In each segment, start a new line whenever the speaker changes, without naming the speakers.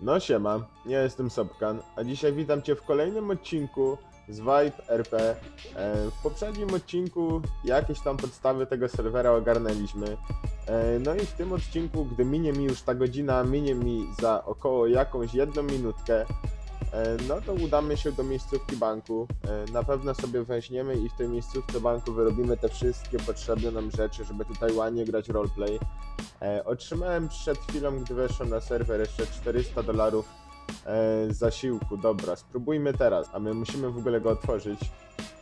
No siema, ja jestem Sobkan, a dzisiaj witam Cię w kolejnym odcinku z Vibe RP. E, W poprzednim odcinku jakieś tam podstawy tego serwera ogarnęliśmy. E, No i w tym odcinku, gdy minie mi już ta godzina, minie mi za około jakąś jedną minutkę, no to udamy się do miejscówki banku. E, Na pewno sobie weźmiemy i w tej miejscówce banku wyrobimy te wszystkie potrzebne nam rzeczy, żeby tutaj ładnie grać roleplay. E, otrzymałem przed chwilą, gdy weszłem na serwer, jeszcze 400 dolarów e, zasiłku. Dobra, spróbujmy teraz. A my musimy w ogóle go otworzyć.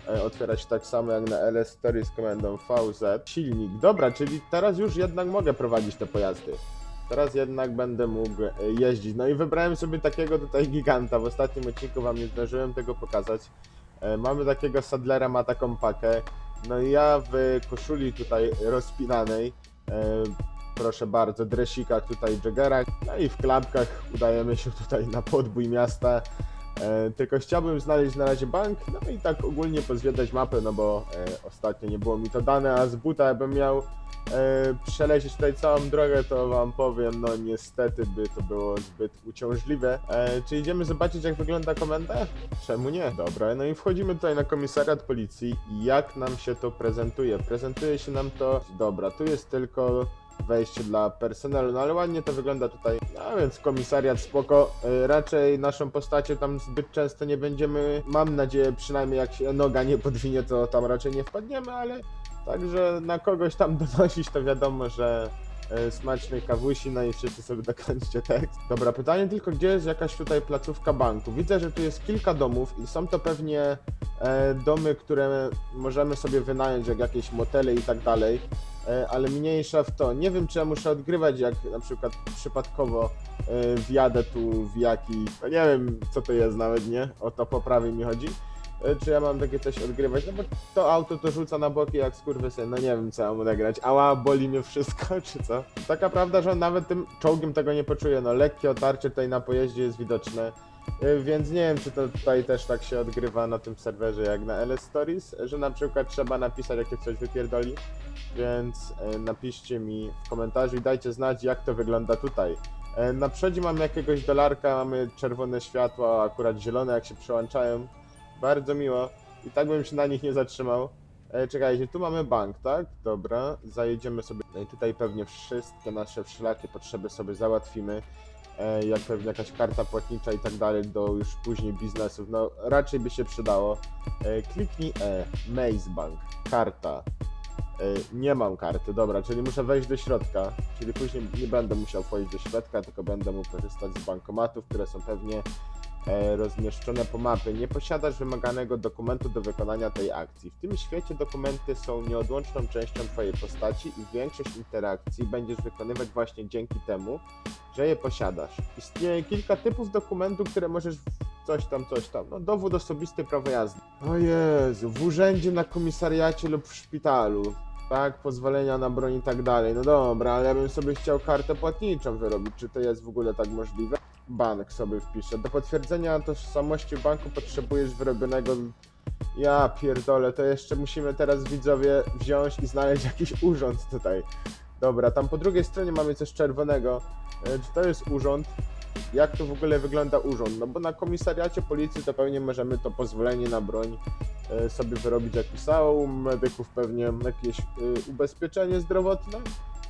E, otwierać tak samo jak na LS Story z komendą VZ. Silnik. Dobra, czyli teraz już jednak mogę prowadzić te pojazdy. Teraz jednak będę mógł e, jeździć. No i wybrałem sobie takiego tutaj giganta. W ostatnim odcinku wam nie zdążyłem tego pokazać. E, mamy takiego Sadlera, ma taką pakę. No i ja w koszuli tutaj rozpinanej e, proszę bardzo, dresika tutaj Jaggera. No i w klapkach udajemy się tutaj na podbój miasta. Tylko chciałbym znaleźć na razie bank, no i tak ogólnie pozwiedzać mapę, no bo ostatnio nie było mi to dane, a z buta bym miał przelecieć tutaj całą drogę, to wam powiem, no niestety by to było zbyt uciążliwe. E, czy idziemy zobaczyć jak wygląda komenda? Czemu nie? Dobra, no i wchodzimy tutaj na komisariat policji jak nam się to prezentuje? Prezentuje się nam to, dobra, tu jest tylko wejście dla personelu, no ale ładnie to wygląda tutaj. No więc komisariat spoko. Y, Raczej naszą postacią tam zbyt często nie będziemy. Mam nadzieję, przynajmniej jak się noga nie podwinie, to tam raczej nie wpadniemy, ale także na kogoś tam donosić, to wiadomo, że y, smacznej kawusi, no i wszyscy sobie dokończcie tekst. Dobra, pytanie tylko, gdzie jest jakaś tutaj placówka banku? Widzę, że tu jest kilka domów i są to pewnie e, domy, które możemy sobie wynająć, jak jakieś motele i tak dalej e, ale mniejsza w to. Nie wiem, czy ja muszę odgrywać, jak na przykład przypadkowo e, wjadę tu w jaki. No nie wiem, co to jest nawet, nie? O to po mi chodzi. E, Czy ja mam takie coś odgrywać? No bo to auto to rzuca na boki jak skurwysyn. No nie wiem, co ja mam odegrać. Ała, boli mnie wszystko, czy co? Taka prawda, że on nawet tym czołgiem tego nie poczuje. No lekkie otarcie tutaj na pojeździe jest widoczne. E, Więc nie wiem, czy to tutaj też tak się odgrywa na tym serwerze jak na LS Stories, że na przykład trzeba napisać, jakie coś wypierdoli więc e, napiszcie mi w komentarzu i dajcie znać, jak to wygląda tutaj. Na przodzie mamy jakiegoś dolarka, mamy czerwone światła, akurat zielone, jak się przełączają. Bardzo miło. I tak bym się na nich nie zatrzymał. E, Czekajcie, tu mamy bank, tak? Dobra, zajedziemy sobie. No i tutaj pewnie wszystkie nasze wszelakie potrzeby sobie załatwimy. E, Jak pewnie jakaś karta płatnicza i tak dalej do już później biznesów. No raczej by się przydało. E, Kliknij E, Maze Bank, karta. E, Nie mam karty, dobra, czyli muszę wejść do środka, czyli później nie będę musiał wchodzić do środka, tylko będę mógł korzystać z bankomatów, które są pewnie rozmieszczone po mapie. Nie posiadasz wymaganego dokumentu do wykonania tej akcji. W tym świecie dokumenty są nieodłączną częścią Twojej postaci i większość interakcji będziesz wykonywać właśnie dzięki temu, że je posiadasz. Istnieje kilka typów dokumentów, które możesz coś tam, coś tam. No, dowód osobisty, prawo jazdy. O Jezu, w urzędzie, na komisariacie lub w szpitalu. Tak, pozwolenia na broń i tak dalej. No dobra, ale ja bym sobie chciał kartę płatniczą wyrobić. Czy to jest w ogóle tak możliwe? Bank sobie wpiszę. Do potwierdzenia tożsamości banku potrzebujesz wyrobionego. Ja pierdolę, to jeszcze musimy teraz widzowie wziąć i znaleźć jakiś urząd tutaj. Dobra, tam po drugiej stronie mamy coś czerwonego. E, Czy to jest urząd? Jak to w ogóle wygląda urząd? No bo na komisariacie policji to pewnie możemy to pozwolenie na broń e, sobie wyrobić jak pisało, medyków pewnie jakieś e, ubezpieczenie zdrowotne.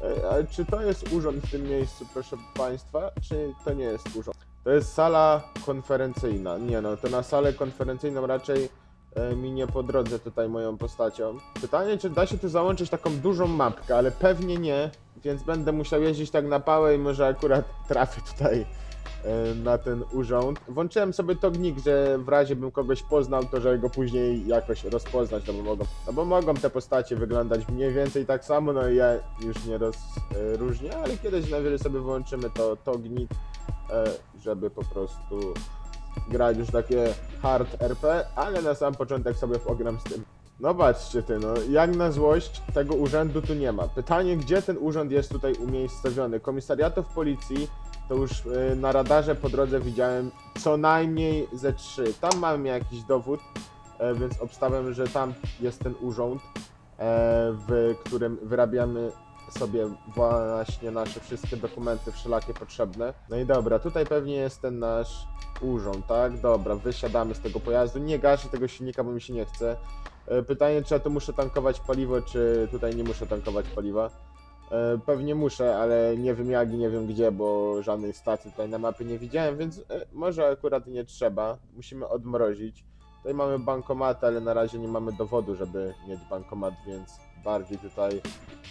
E, Ale czy to jest urząd w tym miejscu, proszę Państwa, czy to nie jest urząd? To jest sala konferencyjna. Nie no, to na salę konferencyjną raczej e, mi nie po drodze tutaj moją postacią. Pytanie, czy da się tu załączyć taką dużą mapkę, ale pewnie nie, więc będę musiał jeździć tak na pałę i może akurat trafię tutaj na ten urząd. Włączyłem sobie tognik, że w razie bym kogoś poznał, to że go później jakoś rozpoznać, no bo mogą, no bo mogą te postacie wyglądać mniej więcej tak samo, no i ja już nie rozróżnię, ale kiedyś najwyżej sobie włączymy to tognik, e, żeby po prostu grać już takie hard RP, ale na sam początek sobie pogram z tym. No patrzcie ty, no jak na złość tego urzędu tu nie ma. Pytanie, gdzie ten urząd jest tutaj umiejscowiony? Komisariatów policji to już y, na radarze po drodze widziałem co najmniej ze trzy. Tam mamy jakiś dowód, e, więc obstawiam, że tam jest ten urząd, e, w którym wyrabiamy sobie właśnie nasze wszystkie dokumenty wszelakie potrzebne. No i dobra, tutaj pewnie jest ten nasz urząd, tak? Dobra, wysiadamy z tego pojazdu. Nie gaszę tego silnika, bo mi się nie chce. E, Pytanie, czy ja tu muszę tankować paliwo, czy tutaj nie muszę tankować paliwa. E, Pewnie muszę, ale nie wiem jak i nie wiem gdzie, bo żadnej stacji tutaj na mapie nie widziałem, więc e, może akurat nie trzeba. Musimy odmrozić. Tutaj mamy bankomat, ale na razie nie mamy dowodu, żeby mieć bankomat, więc bardziej tutaj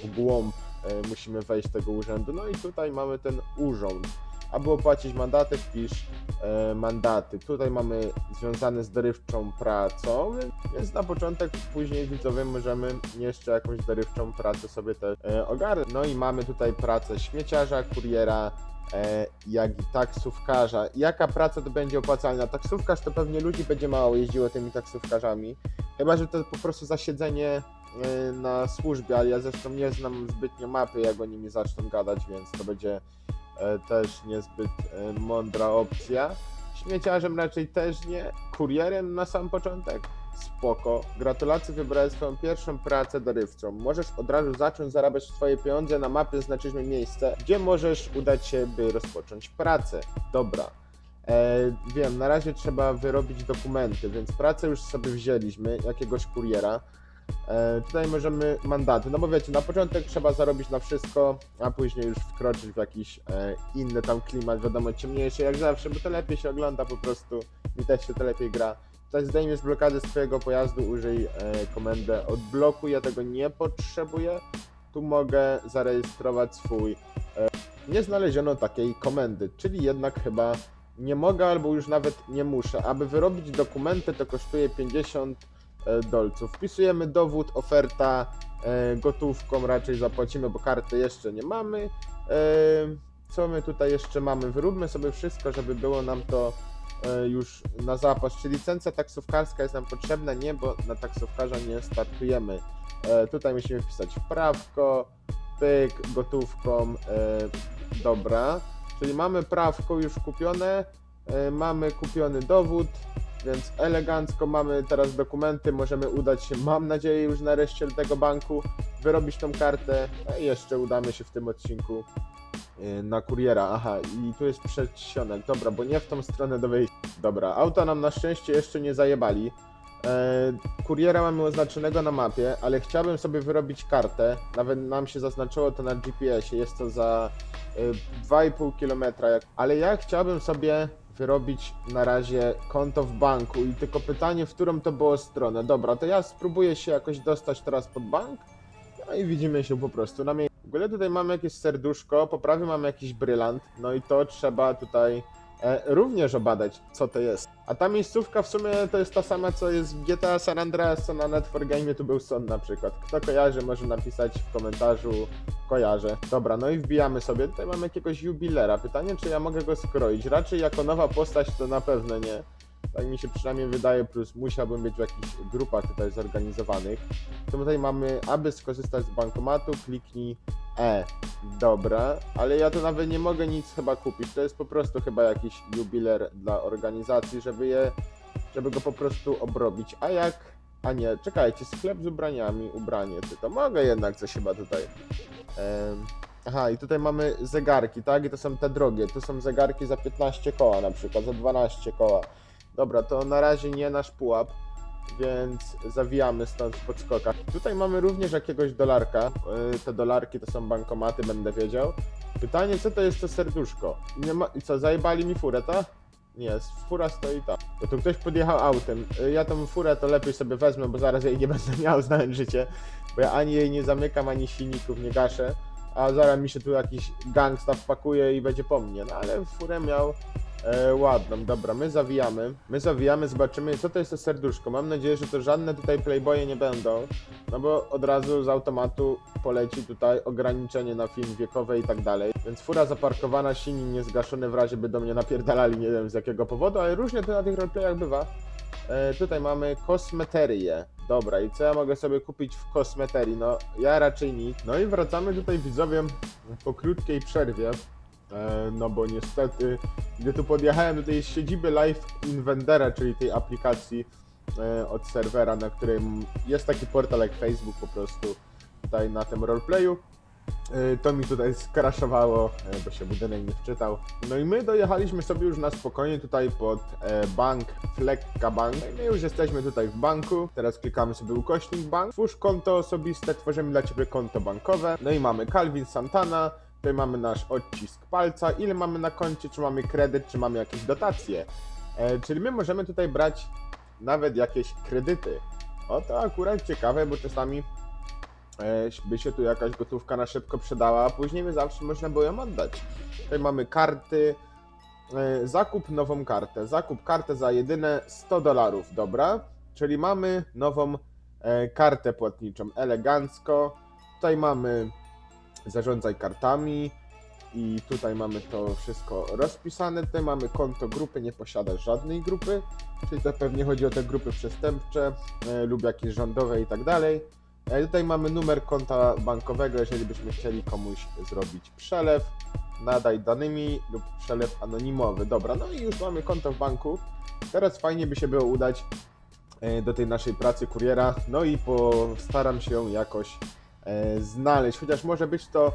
w głąb e, musimy wejść tego urzędu. No i tutaj mamy ten urząd. Aby opłacić mandaty, wpisz e, mandaty. Tutaj mamy związane z dorywczą pracą, więc na początek, później widzowie możemy jeszcze jakąś dorywczą pracę sobie też e, ogarnąć. No i mamy tutaj pracę śmieciarza, kuriera, e, jak i taksówkarza. Jaka praca to będzie opłacalna? Taksówkarz to pewnie ludzi będzie mało jeździło tymi taksówkarzami. Chyba, że to po prostu zasiedzenie e, na służbie, ale ja zresztą nie znam zbytnio mapy, jak oni mi zaczną gadać, więc to będzie też niezbyt e, mądra opcja. Śmieciarzem raczej też nie. Kurierem na sam początek? Spoko. Gratulacje, wybrałeś swoją pierwszą pracę dorywczą. Możesz od razu zacząć zarabiać swoje pieniądze. Na mapie znaczyliśmy miejsce, gdzie możesz udać się, by rozpocząć pracę. Dobra. E, wiem, na razie trzeba wyrobić dokumenty, więc pracę już sobie wzięliśmy, jakiegoś kuriera. E, tutaj możemy mandaty, no bo wiecie, na początek trzeba zarobić na wszystko, a później już wkroczyć w jakiś e, inny tam klimat, wiadomo, ciemniejszy jak zawsze, bo to lepiej się ogląda po prostu, też się to lepiej gra. Tutaj zdejmij z blokady swojego pojazdu, użyj e, komendę odblokuj, ja tego nie potrzebuję. Tu mogę zarejestrować swój. Nie znaleziono takiej komendy, czyli jednak chyba nie mogę albo już nawet nie muszę. Aby wyrobić dokumenty to kosztuje 50 e, dolców. Wpisujemy dowód, oferta, e, gotówką raczej zapłacimy, bo karty jeszcze nie mamy. E, co my tutaj jeszcze mamy? Wyróbmy sobie wszystko, żeby było nam to e, już na zapas. Czy licencja taksówkarska jest nam potrzebna? Nie, bo na taksówkarza nie startujemy. E, tutaj musimy wpisać wprawko, pyk, gotówką, e, dobra. Czyli mamy prawko już kupione, e, mamy kupiony dowód, więc elegancko mamy teraz dokumenty, możemy udać się, mam nadzieję, już nareszcie do tego banku, wyrobić tą kartę, a jeszcze udamy się w tym odcinku e, na kuriera. Aha, i tu jest przedsionek, dobra, bo nie w tą stronę do wyjścia. Dobra, auta nam na szczęście jeszcze nie zajebali. E, kuriera mamy oznaczonego na mapie, ale chciałbym sobie wyrobić kartę. Nawet nam się zaznaczyło to na GPS-ie. Jest to za e, 2,5 km. Ale ja chciałbym sobie wyrobić na razie konto w banku i tylko pytanie, w którą to było stronę. Dobra, to ja spróbuję się jakoś dostać teraz pod bank. No i widzimy się po prostu na miejscu. W ogóle tutaj mamy jakieś serduszko, po prawej mamy jakiś brylant, no i to trzeba tutaj również obadać, co to jest. A ta miejscówka w sumie to jest ta sama, co jest w GTA San Andreas, co na Net Game tu był sąd na przykład. Kto kojarzy, może napisać w komentarzu, kojarzę. Dobra, no i wbijamy sobie, tutaj mamy jakiegoś jubilera. Pytanie, czy ja mogę go skroić? Raczej jako nowa postać to na pewno nie. Tak mi się przynajmniej wydaje, plus musiałbym być w jakichś grupach tutaj zorganizowanych. To tutaj mamy, aby skorzystać z bankomatu, kliknij E. Dobra, ale ja tu nawet nie mogę nic chyba kupić. To jest po prostu chyba jakiś jubiler dla organizacji, żeby je, żeby go po prostu obrobić. A jak? A nie, czekajcie, sklep z ubraniami, ubranie, ty to mogę jednak coś chyba tutaj. Aha, i tutaj mamy zegarki, tak? I to są te drogie. Tu są zegarki za 15 koła na przykład, za 12 koła. Dobra, to na razie nie nasz pułap, więc zawijamy stąd w podskokach. Tutaj mamy również jakiegoś dolarka. Yy, Te dolarki to są bankomaty, będę wiedział. Pytanie, co to jest to serduszko? Nie ma... Co, zajebali mi furę, ta? Nie, fura stoi tam. Bo tu ktoś podjechał autem. Yy, Ja tą furę to lepiej sobie wezmę, bo zaraz jej nie będę miał, znając życie. Bo ja ani jej nie zamykam, ani silników nie gaszę. A zaraz mi się tu jakiś gangsta wpakuje i będzie po mnie. No ale furę miał E, ładną, dobra, my zawijamy. My zawijamy, zobaczymy, co to jest to serduszko. Mam nadzieję, że to żadne tutaj playboye nie będą, no bo od razu z automatu poleci tutaj ograniczenie na film wiekowy i tak dalej. Więc fura zaparkowana, silnik niezgaszony w razie by do mnie napierdalali, nie wiem z jakiego powodu, ale różnie to na tych roleplayach bywa. E, tutaj mamy kosmeterię. Dobra, i co ja mogę sobie kupić w kosmeterii? No, ja raczej nic. No i wracamy tutaj widzowie po krótkiej przerwie. E, no bo niestety, gdy tu podjechałem do tej siedziby Live Invendera, czyli tej aplikacji e, od serwera, na którym jest taki portal jak Facebook po prostu tutaj na tym roleplayu, E, To mi tutaj skraszowało, bo się budynek nie wczytał. No i my dojechaliśmy sobie już na spokojnie tutaj pod bank Flekka Bank. No my już jesteśmy tutaj w banku. Teraz klikamy sobie ukośnik bank. Twórz konto osobiste, tworzymy dla Ciebie konto bankowe. No i mamy Calvin Santana. Tutaj mamy nasz odcisk palca, ile mamy na koncie, czy mamy kredyt, czy mamy jakieś dotacje. E, czyli my możemy tutaj brać nawet jakieś kredyty. O to akurat ciekawe, bo czasami e, by się tu jakaś gotówka na szybko przydała, a później by zawsze można było ją oddać. Tutaj mamy karty. E, zakup nową kartę. Zakup kartę za jedyne 100 dolarów, dobra? Czyli mamy nową e, kartę płatniczą, elegancko. Tutaj mamy zarządzaj kartami i tutaj mamy to wszystko rozpisane. Tutaj mamy konto grupy, nie posiada żadnej grupy, czyli to pewnie chodzi o te grupy przestępcze e, lub jakieś rządowe i tak dalej. E, Tutaj mamy numer konta bankowego, jeżeli byśmy chcieli komuś zrobić przelew, nadaj danymi lub przelew anonimowy. Dobra, no i już mamy konto w banku. Teraz fajnie by się było udać e, do tej naszej pracy kuriera, no i postaram się jakoś e, znaleźć, chociaż może być to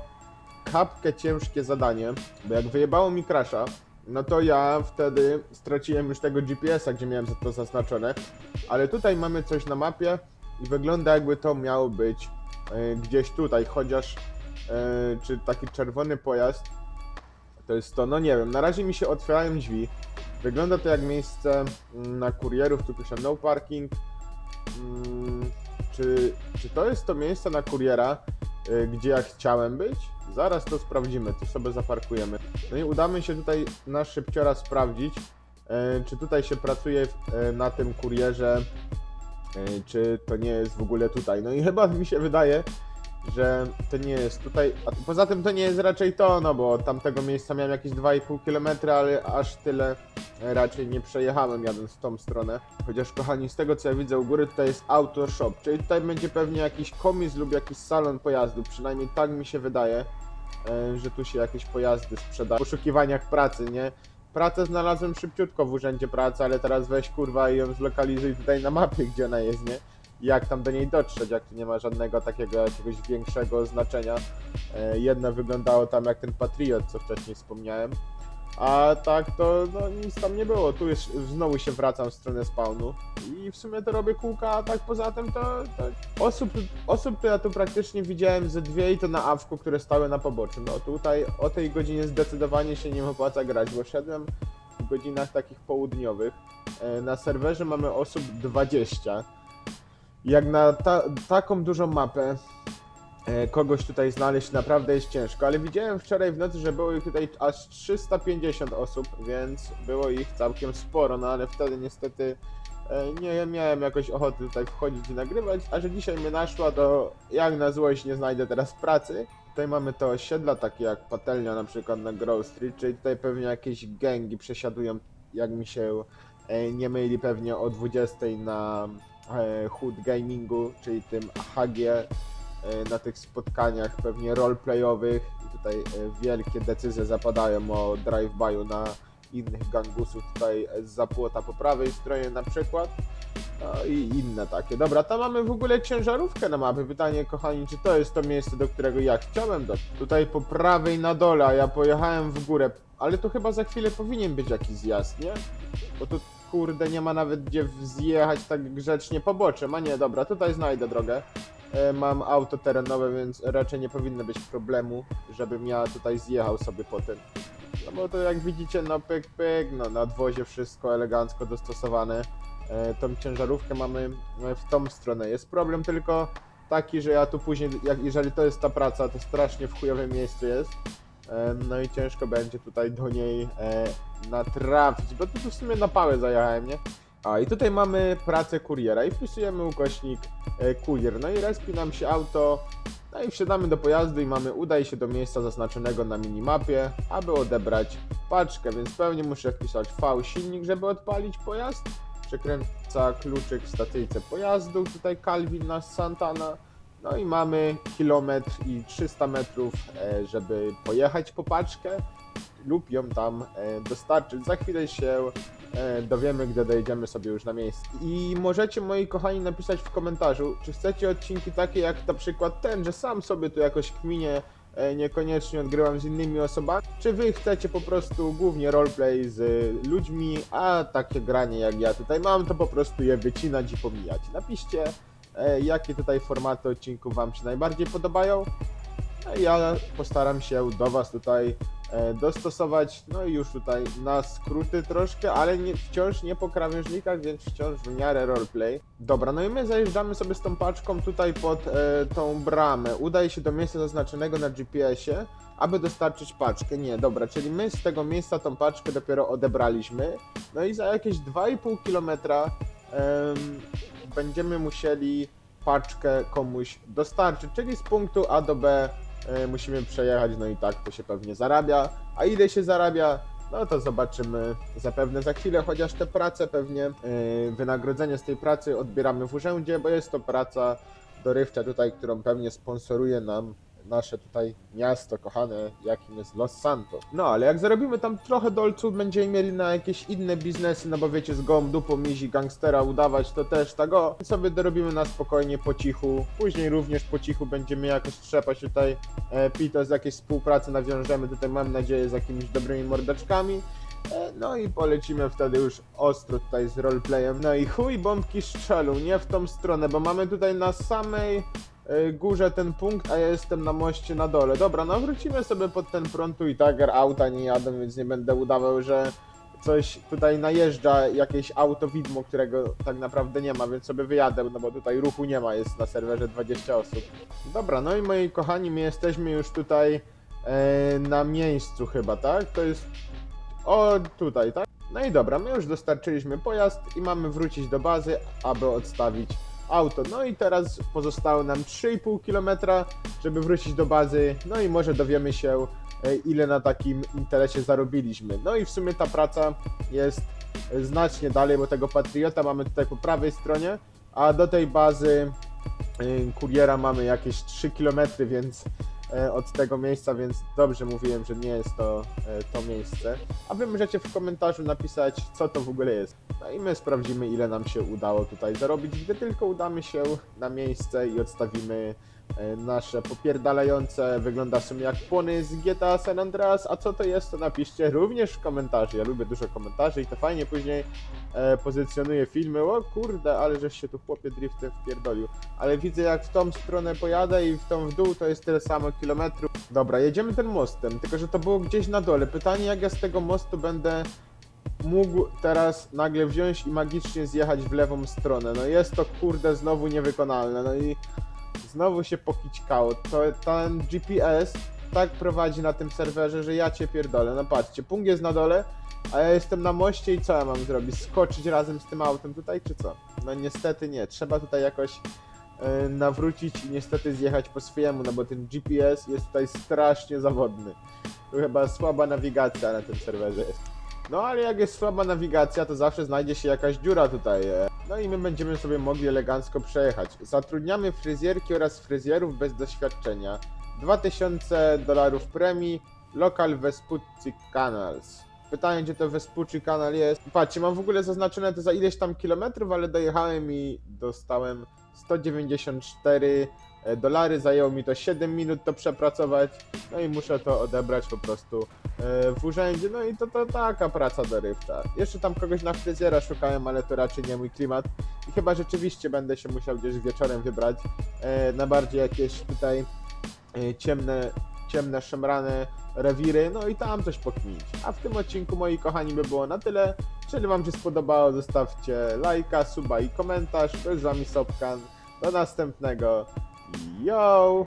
kapkę ciężkie zadanie, bo jak wyjebało mi crasha, no to ja wtedy straciłem już tego GPS-a, gdzie miałem to zaznaczone, ale tutaj mamy coś na mapie i wygląda jakby to miało być e, gdzieś tutaj, chociaż e, czy taki czerwony pojazd to jest to, no nie wiem, na razie mi się otwierają drzwi, wygląda to jak miejsce mm, na kurierów, tu pisze no parking, Mm, czy, czy to jest to miejsce na kuriera, y, gdzie ja chciałem być? Zaraz to sprawdzimy, tu sobie zaparkujemy. No i udamy się tutaj na szybciora sprawdzić, y, czy tutaj się pracuje y, na tym kurierze, czy to nie jest w ogóle tutaj. No i chyba mi się wydaje, że to nie jest tutaj, a poza tym to nie jest raczej to, no bo tamtego miejsca miałem jakieś 2,5 km, ale aż tyle raczej nie przejechałem jadąc w tą stronę. Chociaż kochani, z tego co ja widzę u góry tutaj jest auto shop, czyli tutaj będzie pewnie jakiś komis lub jakiś salon pojazdów, przynajmniej tak mi się wydaje, e, że tu się jakieś pojazdy sprzedają. W poszukiwaniach pracy, nie? Pracę znalazłem szybciutko w urzędzie pracy, ale teraz weź kurwa i ją zlokalizuj tutaj na mapie, gdzie ona jest, nie? jak tam do niej dotrzeć, jak tu nie ma żadnego takiego jakiegoś większego znaczenia. E, jedno wyglądało tam jak ten Patriot, co wcześniej wspomniałem. A tak to no, nic tam nie było. Tu już znowu się wracam w stronę spawnu i w sumie to robię kółka, a tak poza tym to, to osób, osób to ja tu praktycznie widziałem ze dwie i to na awku, które stały na poboczu. No tutaj o tej godzinie zdecydowanie się nie opłaca grać, bo szedłem w godzinach takich południowych. E, Na serwerze mamy osób 20 jak na ta, taką dużą mapę kogoś tutaj znaleźć naprawdę jest ciężko, ale widziałem wczoraj w nocy, że było ich tutaj aż 350 osób, więc było ich całkiem sporo, no ale wtedy niestety e, nie miałem jakoś ochoty tutaj wchodzić i nagrywać, a że dzisiaj mnie naszła, to jak na złość nie znajdę teraz pracy. Tutaj mamy te osiedla takie jak patelnia na przykład na Grove Street, czyli tutaj pewnie jakieś gęgi przesiadują, jak mi się e, nie myli pewnie o 20 na e, Hood Gamingu, czyli tym HG e, na tych spotkaniach pewnie roleplayowych i tutaj e, wielkie decyzje zapadają o drive-byu na innych gangusów tutaj z zapłota po prawej stronie na przykład no i inne takie. Dobra, tam mamy w ogóle ciężarówkę na mapie. Pytanie, kochani, czy to jest to miejsce, do którego ja chciałem dotrzeć? Tutaj po prawej na dole, a ja pojechałem w górę, ale tu chyba za chwilę powinien być jakiś zjazd, nie? Bo tu kurde nie ma nawet gdzie zjechać tak grzecznie poboczem, a nie, dobra, tutaj znajdę drogę. E, Mam auto terenowe, więc raczej nie powinno być problemu, żebym ja tutaj zjechał sobie po tym. No bo to jak widzicie, no pyk pyk, no na dwozie wszystko elegancko dostosowane. E, Tą ciężarówkę mamy e, w tą stronę. Jest problem tylko taki, że ja tu później, jak, jeżeli to jest ta praca, to strasznie w chujowym miejscu jest. E, No i ciężko będzie tutaj do niej natrafić, bo tu w sumie na pałę zajechałem, nie? A i tutaj mamy pracę kuriera i wpisujemy ukośnik e, kurier. No i respi nam się auto, no i wsiadamy do pojazdu i mamy udaj się do miejsca zaznaczonego na minimapie, aby odebrać paczkę, więc pewnie muszę wpisać V silnik, żeby odpalić pojazd. Przekręca kluczyk w stacyjce pojazdu, tutaj Calvin nasz Santana. No i mamy kilometr i 300 metrów, e, żeby pojechać po paczkę lub ją tam e, dostarczyć. Za chwilę się dowiemy, gdy dojdziemy sobie już na miejsce. I możecie, moi kochani, napisać w komentarzu, czy chcecie odcinki takie jak na przykład ten, że sam sobie tu jakoś kminie e, niekoniecznie odgrywam z innymi osobami, czy wy chcecie po prostu głównie roleplay z e, ludźmi, a takie granie jak ja tutaj mam, to po prostu je wycinać i pomijać. Napiszcie, e, jakie tutaj formaty odcinków wam się najbardziej podobają. No ja postaram się do Was tutaj e, dostosować, no już tutaj na skróty troszkę, ale nie, wciąż nie po krawężnikach, więc wciąż w miarę roleplay. Dobra, no i my zajeżdżamy sobie z tą paczką tutaj pod e, tą bramę. Udaje się do miejsca zaznaczonego na GPS-ie, aby dostarczyć paczkę. Nie, dobra, czyli my z tego miejsca tą paczkę dopiero odebraliśmy. No i za jakieś 2,5 kilometra em, będziemy musieli paczkę komuś dostarczyć, czyli z punktu A do B e, musimy przejechać, no i tak to się pewnie zarabia. A ile się zarabia? No to zobaczymy zapewne za chwilę, chociaż te prace pewnie, e, wynagrodzenie z tej pracy odbieramy w urzędzie, bo jest to praca dorywcza tutaj, którą pewnie sponsoruje nam nasze tutaj miasto kochane, jakim jest Los Santos. No, ale jak zarobimy tam trochę dolców, będziemy mieli na jakieś inne biznesy, no bo wiecie, z gołą dupą mizi gangstera udawać, to też tak o, sobie dorobimy na spokojnie, po cichu. Później również po cichu będziemy jakoś trzepać tutaj e, Pito z jakiejś współpracy nawiążemy tutaj, mam nadzieję, z jakimiś dobrymi mordaczkami. E, No i polecimy wtedy już ostro tutaj z roleplayem. No i chuj bombki strzelu, nie w tą stronę, bo mamy tutaj na samej górze ten punkt, a ja jestem na moście na dole. Dobra, no wrócimy sobie pod ten prąd, i tak auta nie jadą, więc nie będę udawał, że coś tutaj najeżdża, jakieś auto widmo, którego tak naprawdę nie ma, więc sobie wyjadę, no bo tutaj ruchu nie ma, jest na serwerze 20 osób. Dobra, no i moi kochani, my jesteśmy już tutaj e, na miejscu chyba, tak? To jest o, tutaj, tak? No i dobra, my już dostarczyliśmy pojazd i mamy wrócić do bazy, aby odstawić auto. No i teraz pozostało nam 3,5 km, żeby wrócić do bazy. No i może dowiemy się, e, ile na takim interesie zarobiliśmy. No i w sumie ta praca jest znacznie dalej, bo tego Patriota mamy tutaj po prawej stronie, a do tej bazy e, kuriera mamy jakieś 3 km, więc od tego miejsca, więc dobrze mówiłem, że nie jest to e, to miejsce. A wy możecie w komentarzu napisać, co to w ogóle jest. No i my sprawdzimy, ile nam się udało tutaj zarobić, gdy tylko udamy się na miejsce i odstawimy e, nasze popierdalające, wygląda w sumie jak płony z GTA San Andreas, a co to jest, to napiszcie również w komentarzu. Ja lubię dużo komentarzy i to fajnie później e, pozycjonuje filmy. O kurde, ale żeś się tu chłopie driftem wpierdolił. Ale widzę jak w tą stronę pojadę i w tą w dół to jest tyle samo kilometrów. Dobra, jedziemy tym mostem, tylko że to było gdzieś na dole. Pytanie jak ja z tego mostu będę mógł teraz nagle wziąć i magicznie zjechać w lewą stronę. No jest to kurde znowu niewykonalne. No i znowu się pokićkało. To ten GPS tak prowadzi na tym serwerze, że ja cię pierdolę. No patrzcie, punkt jest na dole, a ja jestem na moście i co ja mam zrobić? Skoczyć razem z tym autem tutaj, czy co? No niestety nie. Trzeba tutaj jakoś e, nawrócić i niestety zjechać po swojemu, no bo ten GPS jest tutaj strasznie zawodny. Tu chyba słaba nawigacja na tym serwerze jest. No ale jak jest słaba nawigacja, to zawsze znajdzie się jakaś dziura tutaj. e. No i my będziemy sobie mogli elegancko przejechać. Zatrudniamy fryzjerki oraz fryzjerów bez doświadczenia. 2000 dolarów premii, lokal Vespucci Canals. Pytanie, gdzie to Vespucci Canal jest. Patrzcie, mam w ogóle zaznaczone to za ileś tam kilometrów, ale dojechałem i dostałem 194 e, dolary. Zajęło mi to 7 minut to przepracować. No i muszę to odebrać po prostu e, w urzędzie. No i to, to taka praca dorywcza. Jeszcze tam kogoś na fryzjera szukałem, ale to raczej nie mój klimat. I chyba rzeczywiście będę się musiał gdzieś wieczorem wybrać e, na bardziej jakieś tutaj e, ciemne, ciemne, szemrane rewiry, no i tam coś pokminić. A w tym odcinku, moi kochani, by było na tyle. Jeżeli wam się spodobało, zostawcie lajka, suba i komentarz. To jest z wami Sopkan. Do następnego. Yo!